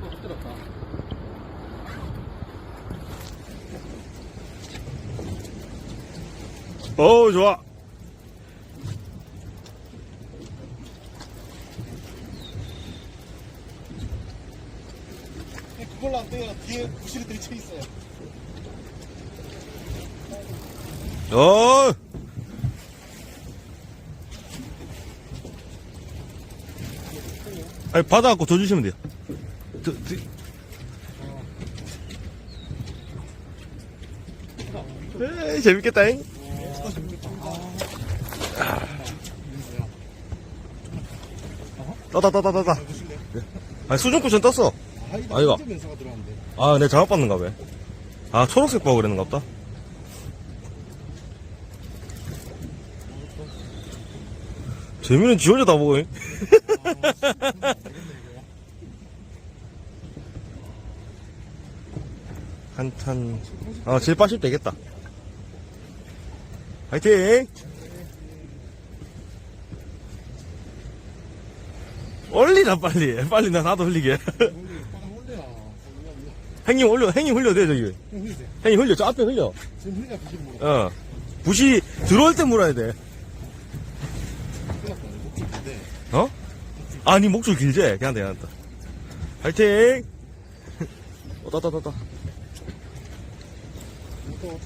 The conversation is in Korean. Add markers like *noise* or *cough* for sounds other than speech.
또 엎드렸다. 어우, 좋아. 그걸로 안 돼요. 뒤에 부실이 들쳐 있어요. 어! 아니, 받아갖고 줘주시면 돼요. 더, 더. 에이, 재밌겠다잉. 재밌겠다. 따다, 따다, 따다. 보실래요? 아니, 수중 쿠션 떴어. 아, 아이가. 아, 내 장갑 받는가 봐. 아, 초록색 보고 그랬는가 보다. 재미는 지 혼자 다 보고, *laughs* 한탄, 아, 제일 빠실 되겠다. 화이팅! 올리라, 빨리. 빨리 나 나도 흘리게. *laughs* 행님 올려, 행님 흘려도 돼, 저기. 행님 흘려, 저 앞에 흘려. 어. 붓이 들어올 때 물어야 돼. 어? 아니, 목줄 길지? 그냥 돼. 화이팅! *laughs* 어, 따, 따, 따, 따. 또,